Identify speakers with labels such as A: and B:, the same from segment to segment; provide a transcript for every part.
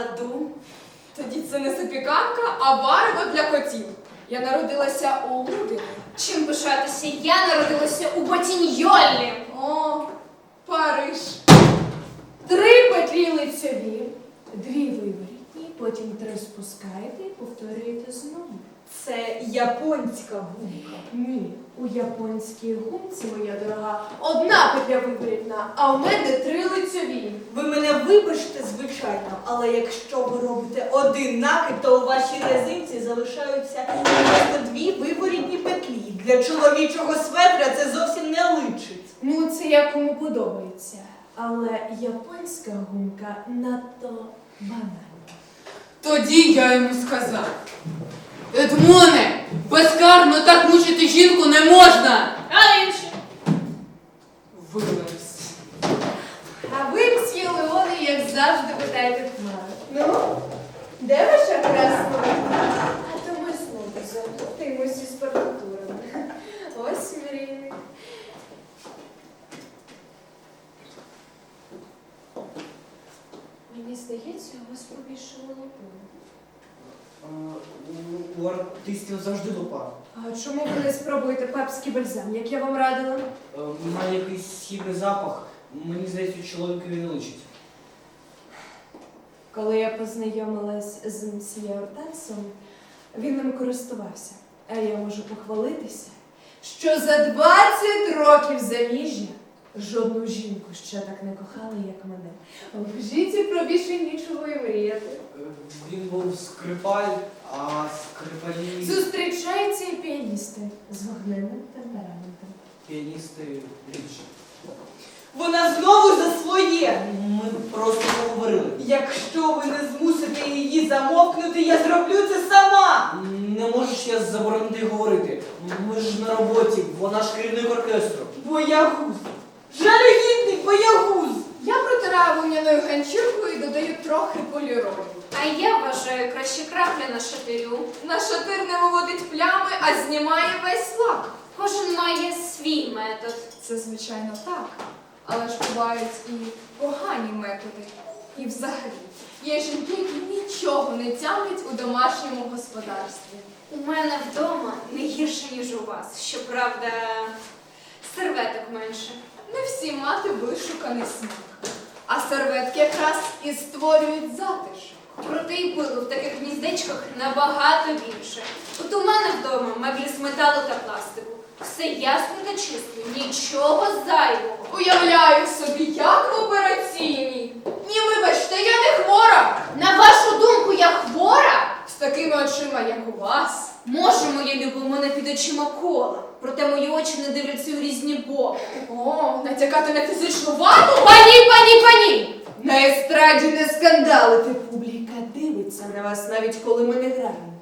A: я кладу.
B: Тоді це не запіканка, а варево для котів. Я народилася у Лудині.
A: Чим пишатися? Я народилася у Ботіньйолі.
B: О, Париж.
C: Три петлі лицеві, дві виворітні, потім три спускаєте і повторюєте знову.
B: Це японська гумка.
C: Ні, у японській гумці, моя дорога, одна петля виворітна, а у мене три лицеві.
D: Ви мене вибачте, але якщо ви робите один накид, то у вашій резинці залишаються просто дві виворітні петлі. Для чоловічого светра це зовсім не личить.
C: Ну, це як кому подобається. Але японська гумка надто банальна.
E: Тоді я йому сказав. Едмоне, безкарно так мучити жінку не можна.
A: А інші?
E: Вилився.
C: А ви, мсьє Леоне, як завжди, питаєте хмари. Ну, де ваша красна? А то ми знову заплутаємось із партитурами. Ось мрійник. Мені здається, у вас побільшало лопу.
F: У артистів завжди лупа.
C: А чому ви не спробуєте папський бальзам, як я вам радила?
F: Е, Має якийсь східний запах. Мені здається, чоловікові не личить.
C: Коли я познайомилась з мсьє Ортасом, він ним користувався. А я можу похвалитися, що за 20 років заміжжя жодну жінку ще так не кохали, як мене. В житті про більше нічого і мріяти.
F: Е, Він був скрипаль, а скрипалі
C: Зустрічаються і піаністи з вогненним темпераментом.
F: піаністи рідше.
D: Вона знову за своє.
F: Ми просто поговорили.
D: Якщо ви не змусите її замовкнути, я зроблю це сама.
F: Не можеш я заборонити говорити. Ми ж на роботі, вона ж керівник оркестру.
D: Боягуз. Жалюгідний боягуз.
B: Я протираю вогняною ганчіркою і додаю трохи поліролю.
A: А я вважаю краще крапля на шатирю.
B: Наш шатир не виводить плями, а знімає весь лак.
A: Кожен має свій метод.
B: Це звичайно так. Але ж бувають і погані методи. І взагалі є жінки, які нічого не тямлять у домашньому господарстві.
A: У мене вдома не гірше, ніж у вас. Щоправда, серветок менше.
B: Не всі мати вишуканий смак. А серветки якраз і створюють затишок.
A: Проте і пилу в таких гніздечках набагато більше. От у мене вдома меблі з металу та пластику. Все ясно та чисто, нічого зайвого.
B: Уявляю собі, як в операційній. Ні, вибачте, я не хвора.
A: На вашу думку, я хвора?
B: З такими очима, як у вас.
A: Може, моє любо, у мене під очима кола, проте мої очі не дивляться у різні боки.
B: О, натякати на фізичну ваду?
A: Пані, пані, пані!
C: На естраді не скандалити. Публіка дивиться на вас, навіть коли ми не граємо.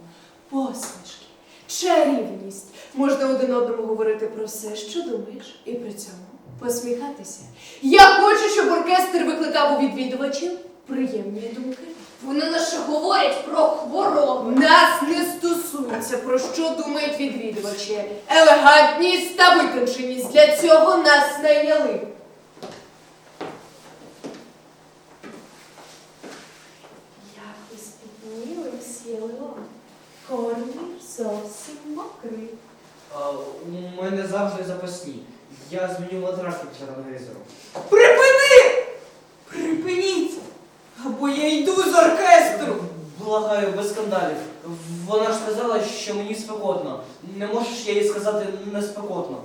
C: Посмішки, чарівність. Можна один одному говорити про все, що думаєш, і при цьому посміхатися. Я хочу, щоб оркестр викликав у відвідувачів приємні думки.
A: Вони лише говорять про хворобу.
C: Нас не стосується, про що думають відвідувачі. Елегантність та витонченість. Для цього нас найняли. Як ви спітніли всі Леон. Корнір зовсім мокрий.
F: У мене завжди запасні. Я зміню трафік після рангейзеру.
D: Припини! Припиніть! Або я йду з оркестру.
F: Благаю, без скандалів. Вона ж сказала, що мені спекотно. Не можеш я їй сказати не спекотно.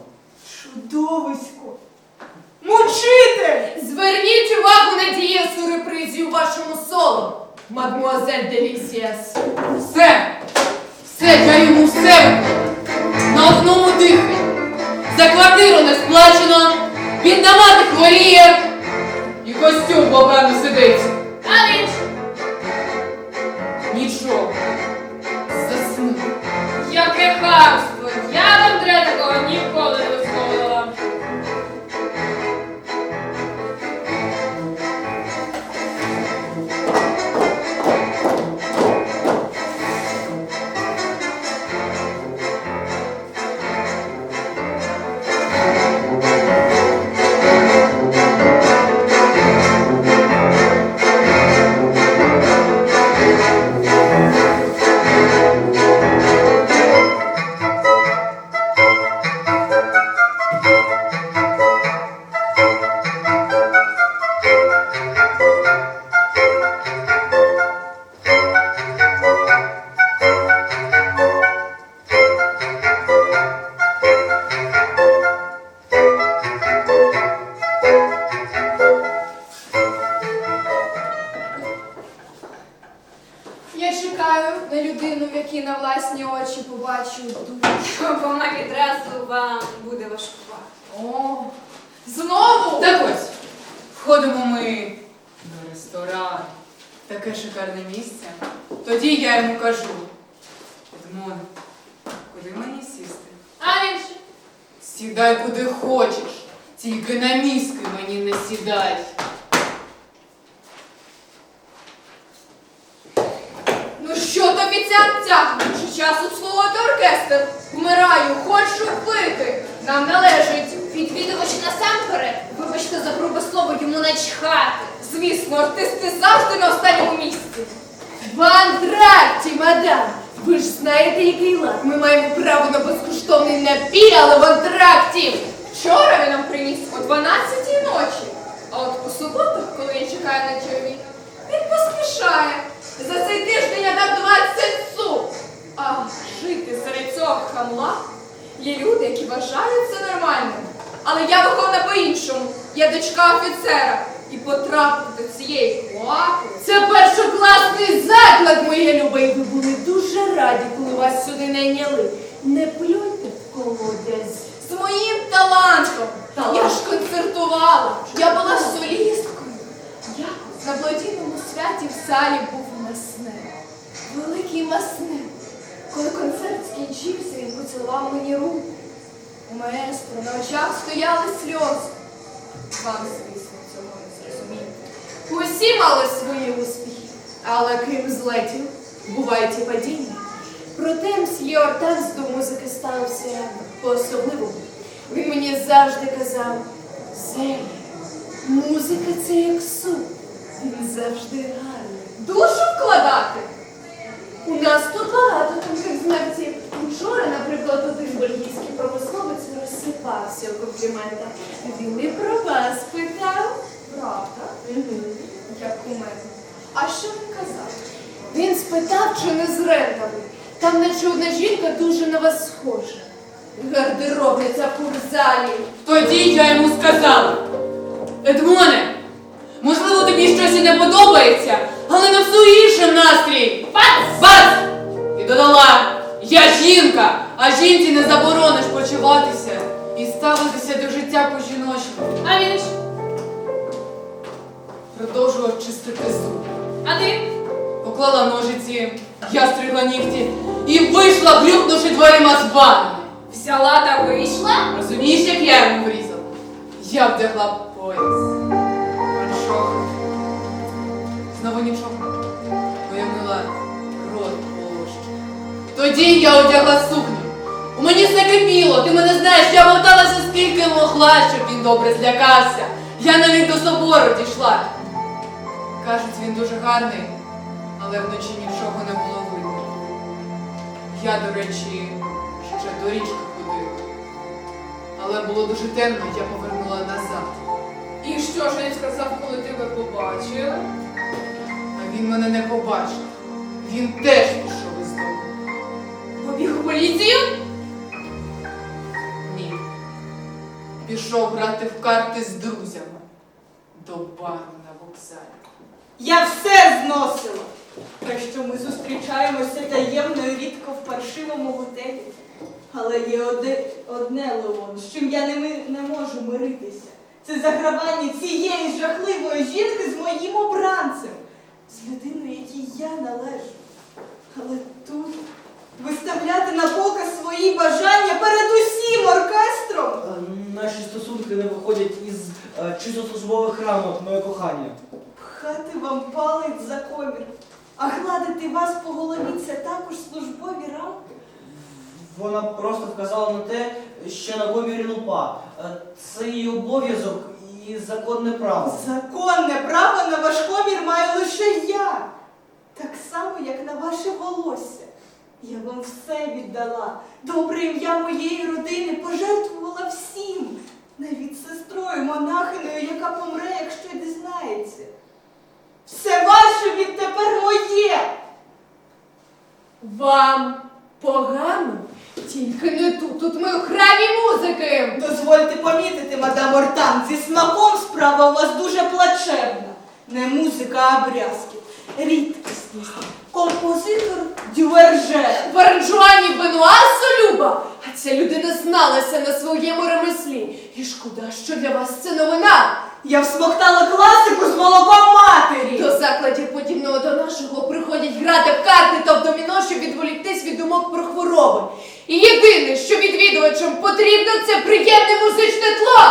D: Чудовисько! Мучитель!
C: Зверніть увагу на дієсу репризі у вашому соло, мадмуазель Делісіас.
E: Все! Все, я йому все. На одному диханні. За квартиру не сплачено, бідна мати хворіє. І костюм погано сидить.
A: А інші?
E: Нічого. Заснув.
A: Яке хамство! Я вам треба такого ніколи
B: тобі ця тягне? Чи час обслуговувати оркестр? Вмираю, хочу пити. Нам належить.
A: відвідувач насамперед. Вибачте за грубе слово, йому начхати.
B: Звісно, артисти завжди на останньому місці.
C: В антракті, мадам! Ви ж знаєте, який лад. Ми маємо право на безкоштовний напій, але в антракті.
B: Вчора він нам приніс о 12 ночі. А от по суботах, коли я чекаю на черві, він поспішає. За цей тиждень я дав 20 су. А жити серед цього хамла є люди, які вважають це нормальним. Але я вихована по-іншому. Я дочка офіцера. І потрапити до цієї клаки.
C: Це першокласний заклад, моє любе, ви були дуже раді, коли вас сюди найняли. Не плюйте в колодязь.
B: З моїм талантом.
C: Талант.
B: Я ж концертувала. Я була солісткою. Якось на благодійному святі в залі мені. У маестро на очах стояли сльози. Вам, звісно, цього не зрозуміти.
C: Усі мали свої успіхи, але крім злетів, бувають і падіння. Проте мсьє Ортанс до музики ставився по-особливому. Він мені завжди казав, Зелі, музика це як суп. Він завжди гарний.
B: Душу вкладати.
C: У нас тут багато тонких знавців. Вчора, наприклад, один бельгійський промисловець розсипався у компліментах. Він і про вас питав.
B: Правда? Як у мене. А що він казав?
C: Він спитав, чи не з рентами. Там наче одна жінка дуже на вас схожа. Гардеробниця в курзалі.
E: Тоді я йому сказала. Едмоне, тобі щось і не подобається, але на всю іншим настрій. Бац! Бац! І додала, я жінка, а жінці не заборониш почуватися і ставитися до життя по-жіночому.
A: А він ж
E: Продовжував чистити зуби.
A: а ти?
E: Поклала ножиці, я стригла нігті і вийшла, грюкнувши дверима з ванни.
A: Взяла та вийшла?
E: Розумієш, як я йому врізала? Я вдягла пояс. Знову нічого. Появила рот полощ. Тоді я одягла сукню. У мені все кипіло, ти мене знаєш, я моталася скільки могла, щоб він добре злякався. Я навіть до собору дійшла. Кажуть, він дуже гарний, але вночі нічого не було видно. Я, до речі, ще до річки ходила. Але було дуже темно, я повернула назад.
B: І що ж він сказав, коли тебе побачив?
E: Він мене не побачив. Він теж пішов із дому.
B: Побіг у поліцію?
E: Ні. Пішов грати в карти з друзями до бару на вокзалі.
D: Я все зносила. Так що ми зустрічаємося таємно і рідко в паршивому готелі. Але є оде, одне Леон, з чим я не, не можу миритися. Це загравання цієї жахливої жінки з моїм обранцем, з людиною, якій я належу. Але тут виставляти на показ свої бажання перед усім оркестром.
F: Е, Наші стосунки не виходять із е, чисто службових рамок, моє кохання.
D: Пхати вам палець за комір, а гладити вас по голові це також службові рамки.
F: Вона просто вказала на те, що на комірі лупа. Е, Це її обов'язок і законне право.
D: Законне право на ваш комір маю лише я. Так само, як на ваше волосся. Я вам все віддала. Добре ім'я моєї родини пожертвувала всім, навіть сестрою монахиною, яка помре, якщо дізнається. Все ваше відтепер моє.
C: Вам погано? Тільки не тут. Тут ми у храмі музики.
D: Дозвольте помітити, мадам Ортан, зі смаком справа у вас дуже плачевна. Не музика, а брязки. рідкісність. Композитор Дюверже.
C: Варанжуані Бенуасо Люба! А ця людина зналася на своєму ремеслі. І шкода, що для вас це новина.
D: Я всмоктала класику з молоком матері.
C: До закладів подібного до нашого приходять грати в карти та в доміно, щоб відволіктись від думок про хвороби. І єдине, що відвідувачам потрібно, це приємне музичне тло.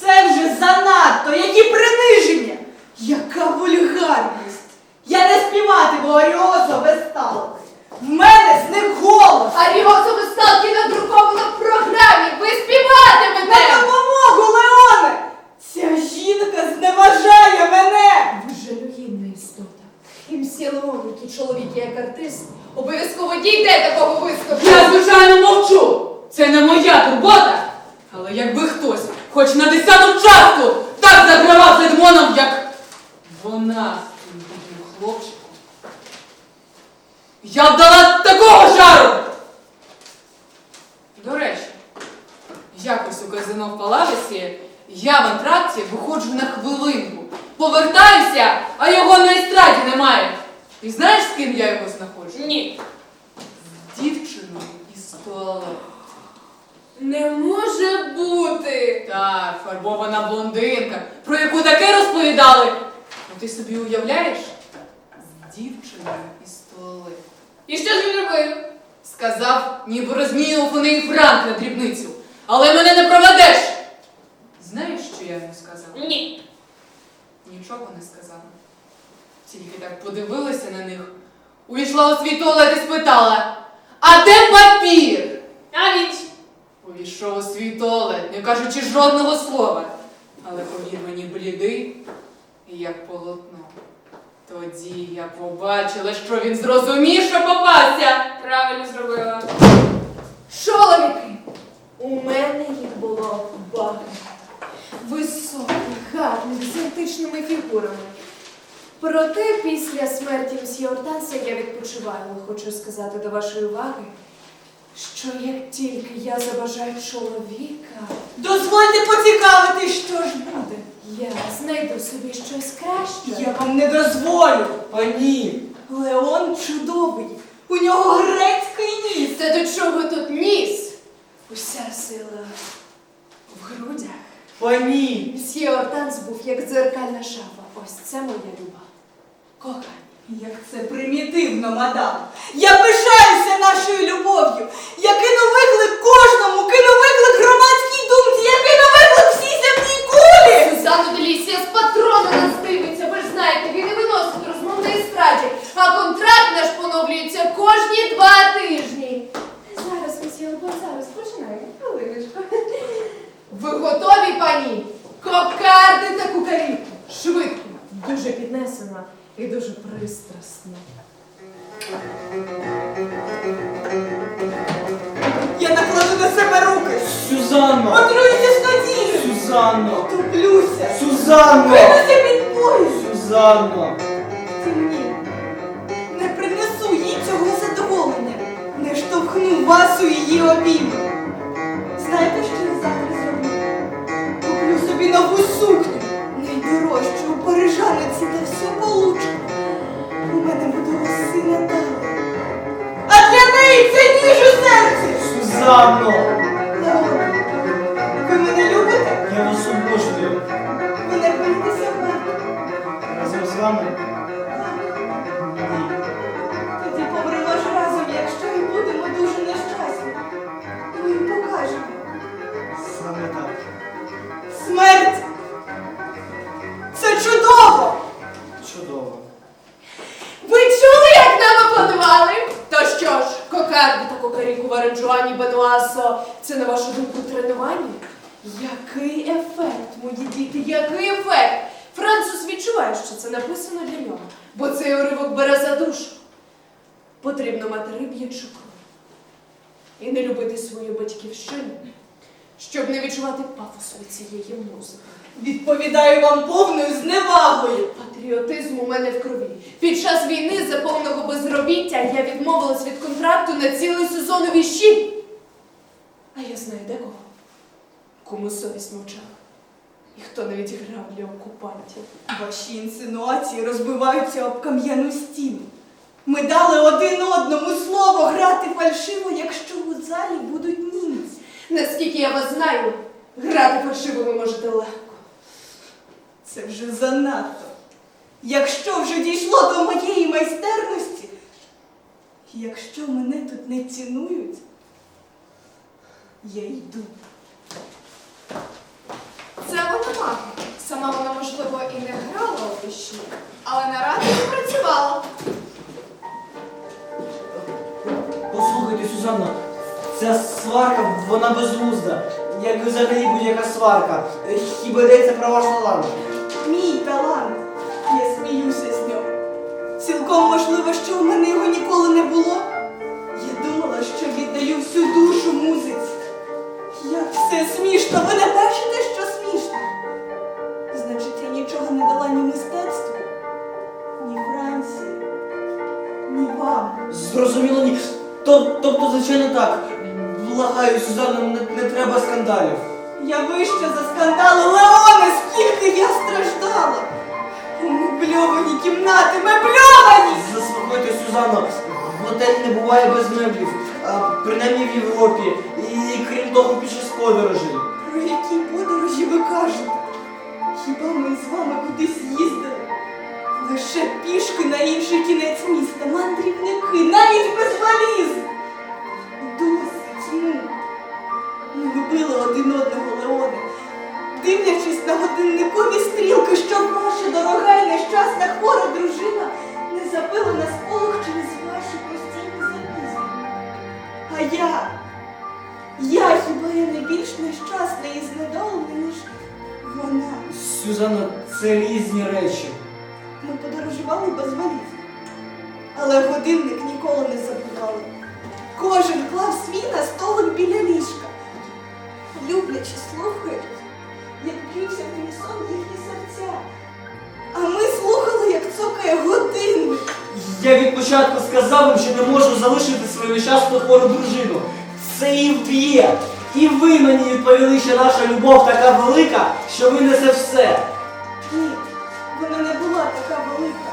D: Це вже занадто, які приниження! Яка вульгарність! Я не співатиму Аріозо без сталки. В мене з ним голос!
C: Аріозові сталки надруковано в програмі. Ви співатимете!
D: На допомогу, Леоне! Ця жінка зневажає мене!
C: Ви жалюгідна істота. І мсьє Леон, який чоловік як артист, обов'язково дійде такого виступу.
E: Я, звичайно, мовчу. Це не моя турбота. Але якби хтось, хоч на десяту частку, так загравав з Едмоном, як вона з бідним хлопчиком. Я б дала такого жару! До речі, якось у казино в Палавесі я в антракті виходжу на хвилинку. Повертаюся, а його на естраді немає. І знаєш, з ким я його знаходжу?
A: Ні.
E: З дівчиною із туалету.
C: Не може бути.
E: Так, фарбована блондинка, про яку таке розповідали. Ну ти собі уявляєш? З дівчиною із туалету.
A: І що ж він робив?
E: Сказав, ніби розмінював у неї франк на дрібницю. Але мене не проведеш. Знаєш, що я йому сказав?
A: Ні.
E: Нічого не сказала. Тільки так подивилася на них, увійшла у свій туалет і спитала: А де папір?
A: А він
E: Увійшов у свій туалет, не кажучи жодного слова. Але повір мені блідий, і як полотно. Тоді я побачила, що він зрозумів, що попався.
A: правильно зробила.
C: Чоловіки, у мене їх було багато. Високі, гарні, з античними фігурами. Проте після смерті мсьє Ортанса я відпочиваю, хочу сказати до вашої уваги, що як тільки я забажаю чоловіка,
D: Дозвольте поцікавити, що ж буде.
C: я знайду собі щось краще.
D: Я вам не дозволю.
F: Пані,
D: Леон чудовий. У нього грецький ніс.
C: Та до чого тут ніс? Уся сила в грудях.
F: Пані.
C: Мсьє Ортанс був як дзеркальна шафа. Ось це моя люба. Кохання.
D: Як це примітивно, мадам. Я серці.
F: Сюзанно!
C: Щоб не відчувати пафосу від цієї музики.
D: Відповідаю вам повною зневагою.
C: Патріотизм у мене в крові. Під час війни за повного безробіття я відмовилась від контракту на цілий сезон у віщів. А я знаю декого, кому совість мовчала. і хто не відіграв для окупантів.
D: Ваші інсинуації розбиваються об кам'яну стіну. Ми дали один одному слово грати фальшиво, якщо у залі будуть.
C: Наскільки я вас знаю, грати фальшиво ви можете легко.
D: Це вже занадто. Якщо вже дійшло до моєї майстерності, якщо мене тут не цінують, я йду.
B: Це вона мати. Сама вона, можливо, і не грала у вишні, але на радіо працювала.
F: Послухайте, Сюзанна, ця сварка, вона безглузда. Як взагалі будь-яка сварка. Е, Хіба йдеться про ваш талант?
D: Мій талант. Я сміюся з нього. Цілком можливо, що у мене його ніколи не було. Я думала, що віддаю всю душу музиці. Як все смішно, ви не бачите, що смішно? Значить, я нічого не дала ні мистецтву, ні Франції, ні вам.
F: Зрозуміло, ні. Тоб- Тобто, звичайно так. Благаю, Сюзанна, не, не треба скандалів.
D: Я вище за скандали Леоне, скільки я страждала. Мебльовані кімнати, мебльовані!
F: Заспокойте, Сюзанна, готель не буває без меблів, а, принаймні в Європі. І крім того, під час подорожей.
D: Про які подорожі ви кажете? Хіба ми з вами кудись їздили? Лише пішки на інший кінець міста, годинникові стрілки, щоб ваша дорога і нещасна хвора дружина не забила на сполох через ваші постійні запізнення. А я. Я хіба я не більш нещасна і знедолена, ніж вона.
F: Сюзанна, це різні речі.
D: Ми подорожували без валіз. Але годинник ніколи не забували. Кожен клав свій на столик біля ліжка. Люблячи слухають, як б'ються в унісон їхні серця. А ми слухали, як цокає годинник.
F: Я від початку сказав вам, що не можу залишити свою нещасну хвору дружину. Це її вб'є. І ви мені відповіли, що наша любов така велика, що винесе все.
D: Ні, вона не була така велика.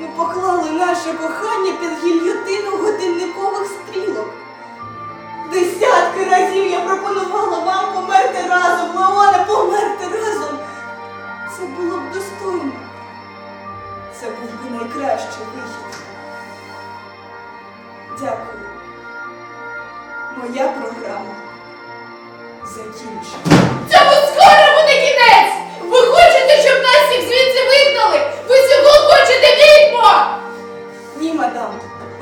D: Ми поклали наше кохання під гільйотину годинникових стрілок. Десятки разів я пропонувала вам померти разом, Леоне, померти разом. Це було б достойно. Це був би найкращий вихід. Дякую. Моя програма закінчена.
B: Цьому скоро буде кінець! Ви хочете, щоб нас всіх звідси вигнали? Ви цього хочете відьмо!
D: Ні, мадам.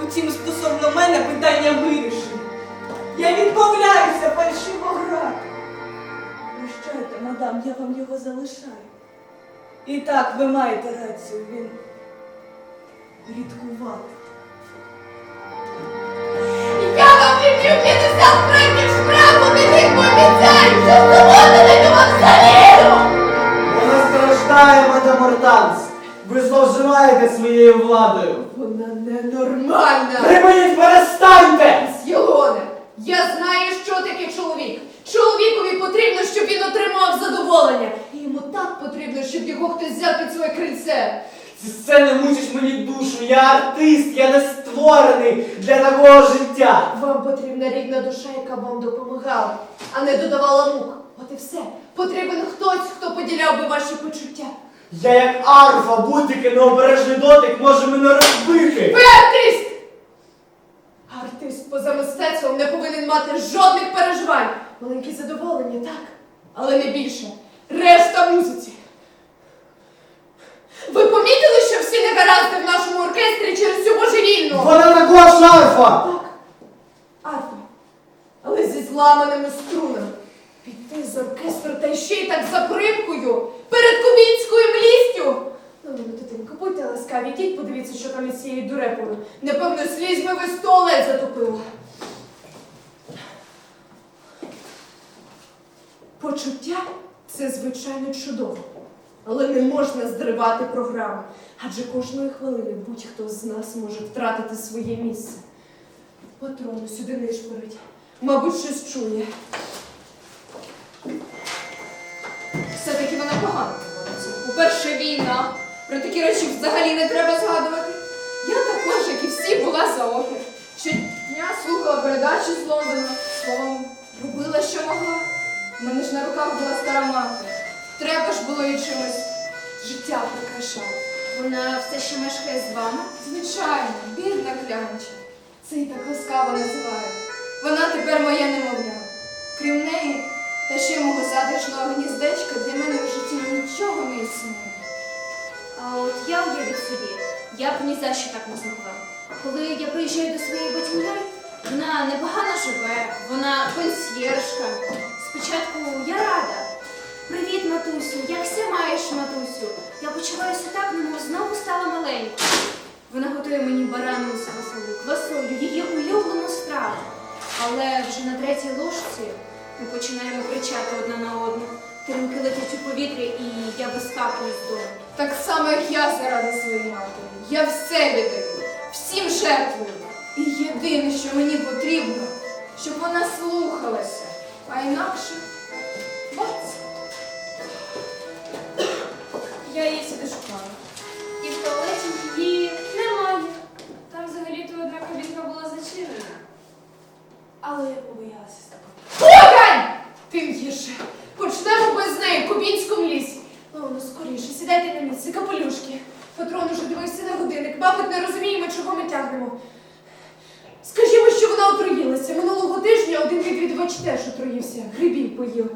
D: Утім, стосовно мене питання вирішені. Я відмовляюся фальшиво грати. Прощайте, мадам, я вам його залишаю. І так, ви маєте рацію, він рідкуватий.
B: Я вам відб'ю 50 франків штрафу, не тих пообіцяю, що не вам залізу!
F: Вона страждає, мадам Ортанс. Ви зловживаєте своєю владою.
C: Вона ненормальна.
F: Припиніть, перестаньте!
C: Я знаю, що таке чоловік. Чоловікові потрібно, щоб він отримав задоволення. І йому так потрібно, щоб його хтось взяв під своє крильце.
F: Ці сцени мучать мені душу. Я артист, я не створений для такого життя.
C: Вам потрібна рідна душа, яка вам допомагала, а не додавала мук. От і все. Потрібен хтось, хто поділяв би ваші почуття.
F: Я як арфа, будь-який необережний дотик може мене розбити.
C: Ви артист! Поза мистецтвом не повинен мати жодних переживань. Маленькі задоволення, так, але не більше. Решта музиці. Ви помітили, що всі негаразди в нашому оркестрі через цю божевільну?
F: Вона також арфа!
C: Так, арфа, але зі зламаними струнами. Піти з оркестру та ще й так за примкою, перед кубінською млістю. Ну, ну, дитинко, будьте ласкаві, подивіться, що там із цією дурепою. Непевно, слізьми ви туалет затопила. Почуття це звичайно чудово, але не можна зривати програму, адже кожної хвилини будь-хто з нас може втратити своє місце. Патрону сюди не шпорить. Мабуть, щось чує. Все
B: непогано поводиться. По-перше, війна. Про такі речі взагалі не треба згадувати. Я також, як і всі, була за опір. Щодня слухала передачі з Лондона. Словом, робила, що могла. У мене ж на руках була стара мати. Треба ж було їй чимось життя прикрашати.
A: Вона все ще мешкає з вами?
B: Звичайно, бідна клянча. Це й так ласкаво називає. Вона тепер моя немовля. Крім неї, та ще мого затишного гніздечка для мене в житті нічого не існує.
A: А от я уявіть собі, я б ні за що так не змогла. Коли я приїжджаю до своєї батьківни, вона непогано живе, вона консьєржка. Спочатку я рада. Привіт, матусю, як ся маєш, матусю? Я почуваюся так, немов знову стала маленькою. Вона готує мені барану з квасолю, квасолю, її улюблену страву. Але вже на третій ложці ми починаємо кричати одна на одну. Тарілки летять у повітря, і я вискакую з дому.
B: Так само, як я заради своєї матері. Я все віддаю, всім жертвую. І єдине, що мені потрібно, щоб вона слухалася, а інакше бац.
A: Я її сюди шукала. І в туалеті її немає. Там взагалі-то одна кабінка була зачинена. Але я побоялася з такого.
C: Погань! Тим гірше. Почнемо без неї, в кубінському лісі. Ну, ну скоріше, сідайте на місце, капелюшки. Патрон уже дивився на годинник. Мабуть, не розуміємо, чого ми тягнемо. Скажімо, що вона отруїлася. Минулого тижня один відвідувач теж отруївся. Грибів поїв.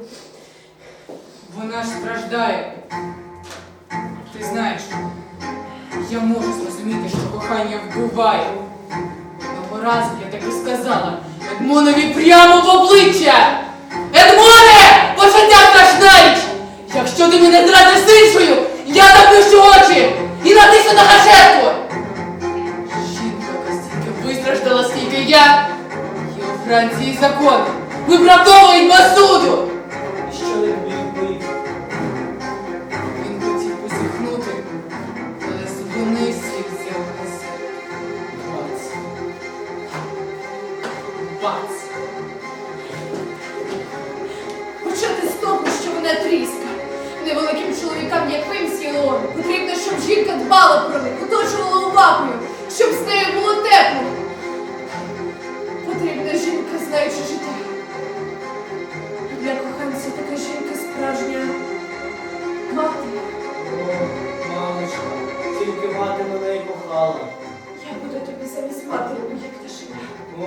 E: Вона страждає. Ти знаєш, я можу зрозуміти, що кохання вбиває. Одного разу я так і сказала Едмонові прямо в обличчя! Едмоне! Якщо ти мене зрадиш з іншою, я заплющу очі і натисну на гашетку! Жінка, стільки вистраждала, скільки я, є у Франції закон. Виправдовують без суду!
C: Дбала про них, оточувала увагою, щоб з нею було тепло. Потрібна жінка, знаючи життя. Для коханця така жінка справжня мати.
F: О, мамочка, тільки мати мене й кохала.
C: Я буду тобі замість матері, як пташеня.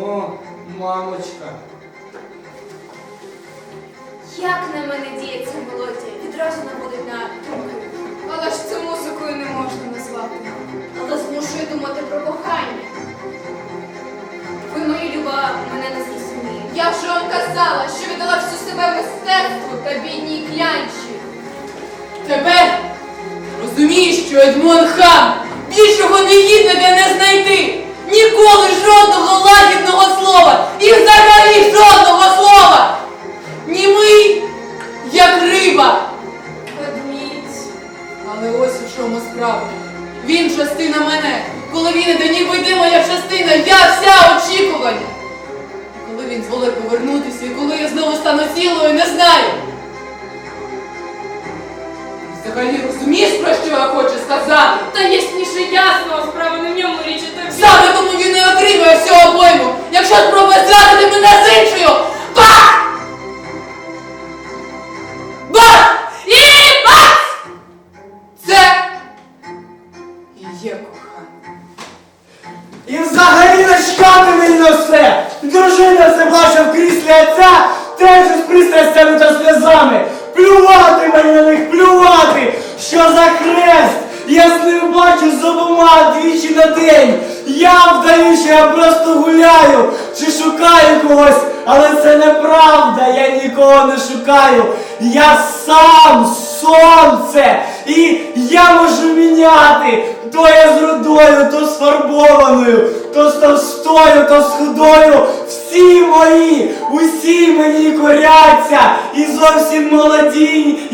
F: О, мамочка.
A: Як на мене діє ця мелодія, відразу наводить на думки.
B: Ж не можна назвати.
A: Але змушує думати про кохання. Ви, мої люба, мене не зрозумієте.
B: Я вже вам казала, що віддала всю себе мистецтву та бідній клянчі.
E: Тепер розумієш, що Едмон хам більшого негідника не знайти. Ніколи жодного лагідного слова і взагалі жодного слова. Німий, як риба. Ось у чому справа. Він частина мене. Коли він іде, ніби йде моя частина, я вся очікування. І коли він зволить повернутися, і коли я знову стану цілою, не знаю. Взагалі розумієш, про що я хочу сказати?
A: Та ясніше ясно, справа не в ньому річ, а тобі.
E: Саме тому він не отримує всього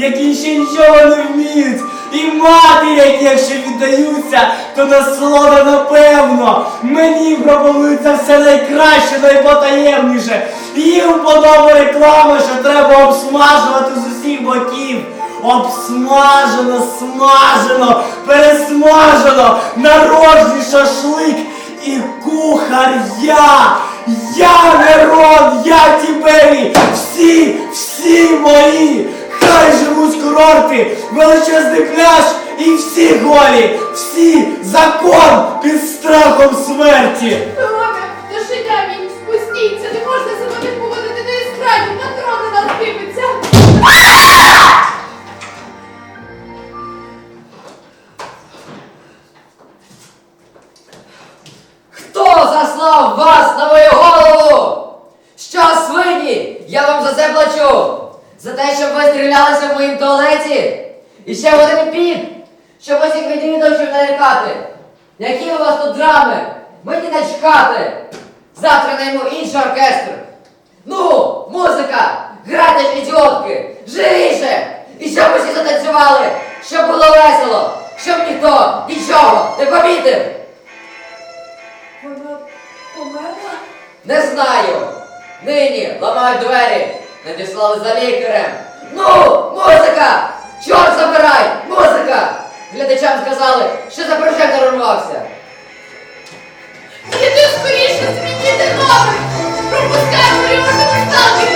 F: які ще нічого не вміють. І матері, які якщо віддаються, то насолода напевно. Мені пропонується все найкраще, найпотаємніше. Їм подобає реклама, що треба обсмажувати з усіх боків. обсмажено, смажено, пересмажено, народний шашлик і кухар я. Я Нерон, я Тіберій, всі, всі мої. Хай живуть курорти, величезний пляж і всі голі, всі закон під страхом смерті.
C: Ромя, до життя мій спустіться, не можна себе так поводити на естраді, патрон на нас дивиться.
G: Хто заслав вас на мою голову? Що, свині? Я вам за це плачу. За те, щоб ви стрілялися в моїм туалеті. І ще в один пік, щоб усіх відвідувачів не лякати. Які у вас тут драми? Мені не чекати. Завтра найму інший оркестр. Ну, музика! Грайте ж ідіотки! Живіше! І щоб усі затанцювали! Щоб було весело! Щоб ніхто нічого не помітив!
C: Вона померла?
G: Не знаю. Нині ламають двері. Надіслали за лікарем. Ну, музика! Чорт забирай! Музика! Глядачам сказали, що за прожектор урвався.
C: Іди скоріше, змінити номер! Пропускай, побачити,